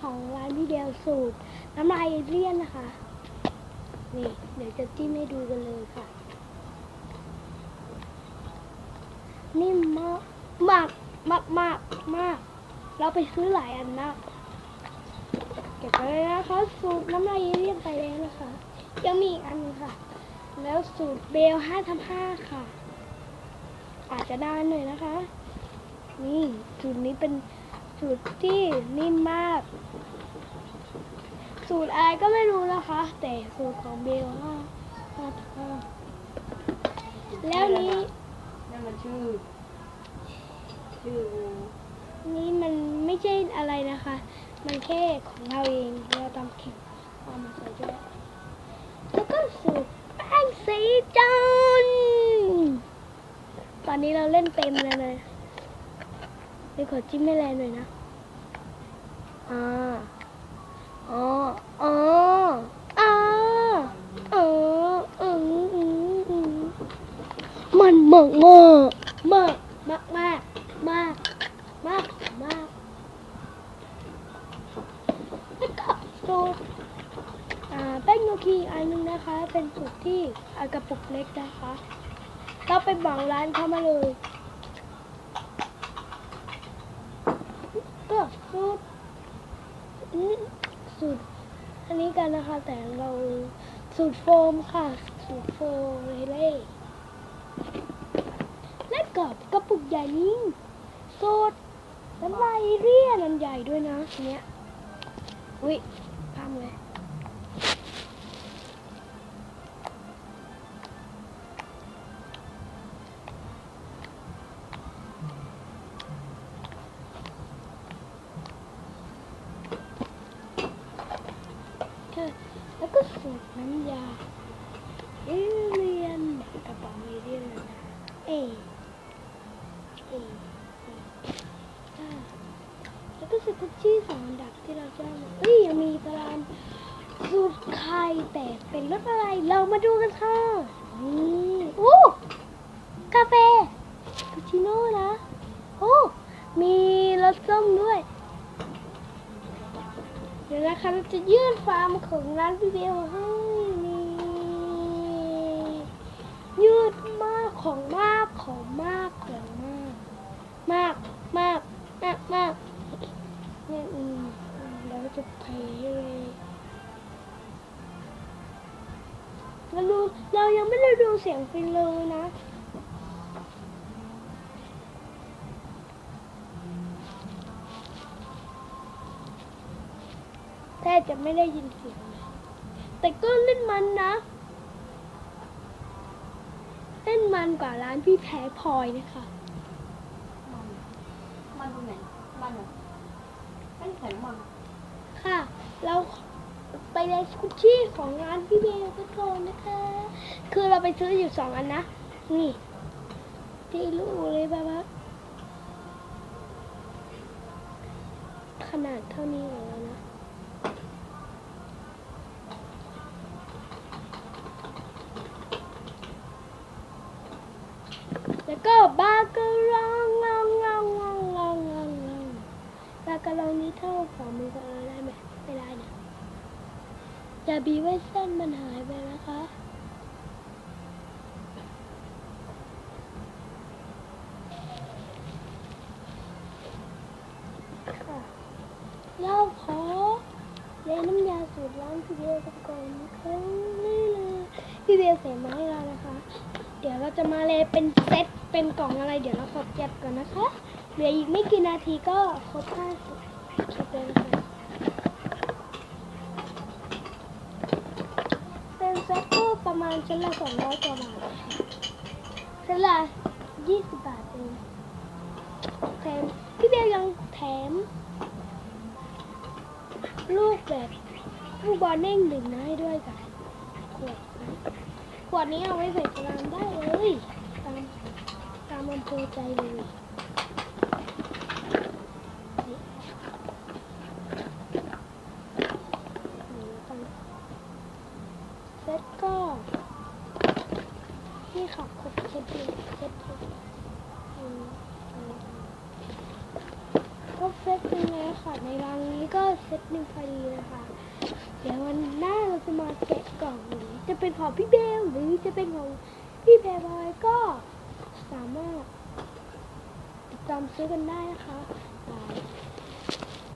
ของร้านพี่เดียวสูตร น้ำลายเลี่ยนนะคะ นี่เดี๋ยวจะจิ้มให้ดูกันเลยค่ะ นิ่มมากมากมากมากมาก เราไปซื้อหลายอันมาก เก็บไปเลยนะคะสูตรน้ำลายเลี่ยนไปแล้วนะคะ ยังมีอีกอันค่ะ แล้วสูตรเบลห้าทำห้าค่ะ อาจจะนานหน่อยนะคะ นี่สูตรนี้เป็น สูตรที่นิ่มมาก สูตรอะไรก็ไม่รู้นะคะ แต่สูตรของเบลห้าห้าทำห้าแล้วนี้นั่นมันชื่อ ชื่อ นี่มันไม่ใช่อะไรนะคะ มันแค่ของเราเองเราตำแข็งเอามาใส่ด้วยแล้วก็สูตรแป้งสีจันทร์ตอนนี้เราเล่นเต็มเลยเลย เดี๋ยวขอจิ้มให้แรงหน่อยนะอ่าอ๋ออ๋ออ่าเอออืมอืมอืมมันมากมากมากมากมากมากมากมากแล้วก็สูตอ่าแป้งโยคีอีกอันหนึงนะคะ เป็นสูตรที่อากระปุกเล็กนะคะเราไปบอกร้านเข้ามาเลย ก็สูตรนี่สูตร อันนี้ กันนะคะ แต่เราสูตรโฟมค่ะ สูตรโฟมเรล่และกับกระปุกใหญ่นี้สูตรน้ำลายเรียนันใหญ่ด้วยนะเนี้ยอุ้ยพังเลย น้ำยา เอเลียนกระป๋องเอเลียนเลยนะเอเอเออ่าแล้วก็สกุชชี่สองดับที่เราจะเอามาเอ้ยยังมีตารางสูตรไข่แต่เป็นรสอะไรเรามาดูกันค่ะนี่โอ้กาแฟคาปูชิโน่นะโอ้มีรสส้มด้วย เดี๋ยวนะคะเราจะยื่นฟาร์มของร้านพี่เบลให้นี่ยืดมากของมากของมากของมาก มากมากมากมากเนี่ยอืมอืมเรา จะเทเลยเราดูเรายังไม่ได้ดูเสียงฟินเลยนะแทบจะไม่ได้ยินเสียงเลยแต่ก็เล่นมันนะ เล่นมันกว่าร้านพี่แพ้พลอยนะคะมันมันตรงไหนมันเหรอไม่ใส่น้ำมัน ไปในสกุชชี่ของร้านพี่เบลกันก่อนนะคะ คือเราไปซื้ออยู่สองอันนะ นี่ที่รู้เลยแบบว่าขนาดเท่านี้ของเรานะ แล้วก็บ้าเกอรองลองลองลองลองลองลองบาเกอรองนี้เท่าฝ่ามือของเราได้ไหมไม่ได้นะอ ย่าบีไว้เส้นมันหายไปนะคะค่ะเราขอเรียนน้ำยาสูตรร้านพี่เบลกันก่อนนะคะนี่เลยพี่เบลเสียมาให้เรานะคะ เดี๋ยวเราจะมาเลยเป็นเซตเป็นกล่องอะไร เดี๋ยวเราขอเก็บก่อนนะคะ เหลืออีกไม่กี่นาทีก็ครบห้าสิบครบเลยนะคะ มาณเซตละสองร้อยกว่าบาทค่ะเซตละยี่สิบบาทเองแถมพี่เบลยังแถม ลูกแบบลูกบอลเน่งดื่มน้ำให้ด้วยค่ะขวดนะขวดนี้เอาไว้ใส่กระดานได้เลย ตามตามอำเภอใจเลยนี่นี่ต้องเซ็ตก็นี่ค่ะครบเซ็ตเดียวเซ็ตเดียวอืมอืมก็ เซ็ตเป็นไงค่ะ ในรังนี้ก็เซตหนึ่งพอดีนะคะ เดี๋ยววันหน้าเราจะมาแกะกล่องนี้จะเป็นของพี่เบลหรือจะเป็นของพี่แพรบอยก็สามารถติดตามซื้อกันได้นะคะบาย